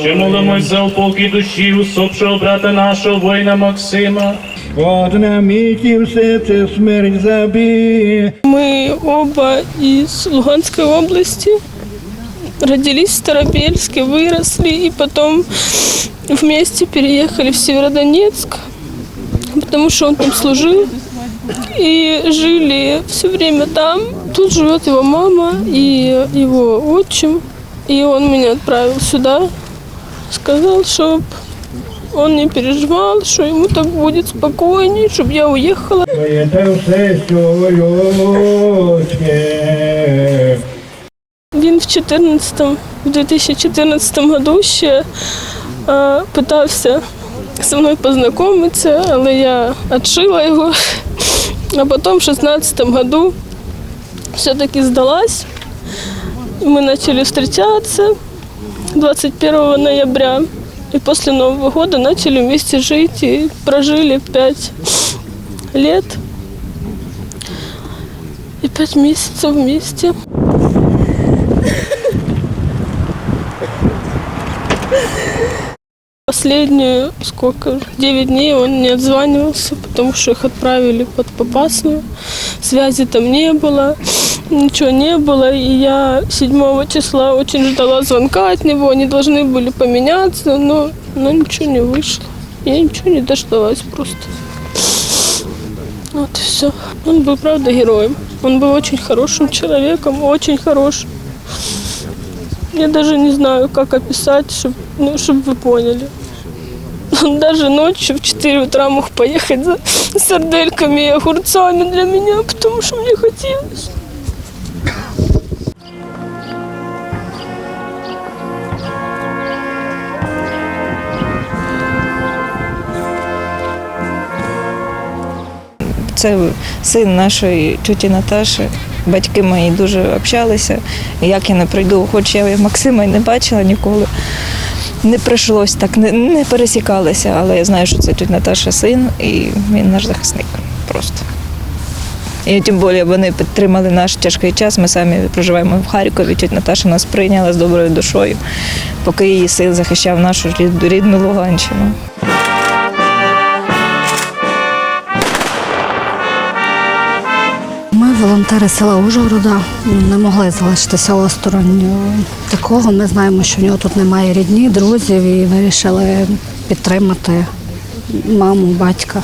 Ще молимось за упокій душі усопшого брата нашого воїна Максима. От на міті все це смерть забіє. Мы оба из Луганской области. Родились в Старобельске, выросли и потом вместе переехали в Северодонецк, потому что он там служил. И жили все время там. Тут живет его мама и его отчим. И он меня отправил сюда. Сказал, чтобы он не переживал, что ему так будет спокойнее, чтобы я уехала. Твоє та все, що людське. Він в 14 в 2014 году ще е, питався зі мною познайомитися, але я відшила його. А потім в 16 году все-таки сдалась. Мы начали встречаться 21 ноября. И после Нового года начали вместе жить и прожили пять лет и пять месяцев вместе. Последнюю, сколько, 9 дней он не отзванивался, потому что их отправили под Попасную. Связи там не было, ничего не было. И я 7 числа очень ждала звонка от него. Они должны были поменяться, но, но ничего не вышло. Я ничего не дождалась просто. Вот и все. Он был, правда, героем. Он был очень хорошим человеком, очень хорошим. Я даже не знаю, как описать, чтобы ну, чтоб вы поняли. Он даже ночью в 4 утра мог поехать за сардельками и огурцами для меня, потому что мне хотелось. Це син нашої тіті Наташі. Батьки мої дуже общалися. Як я не прийду, хоч я Максима й не бачила ніколи. Не прийшлось так, не, не пересікалися, але я знаю, що це тітя Наташа син, і він наш захисник просто. І тим більше вони підтримали наш тяжкий час. Ми самі проживаємо в Харкові. Тітя Наташа нас прийняла з доброю душою, поки її син захищав нашу рідну Луганщину. Волонтери села Ужгорода, не могли залишитися осторонь такого. Ми знаємо, що в нього тут немає рідні, друзів, і вирішили підтримати маму, батька.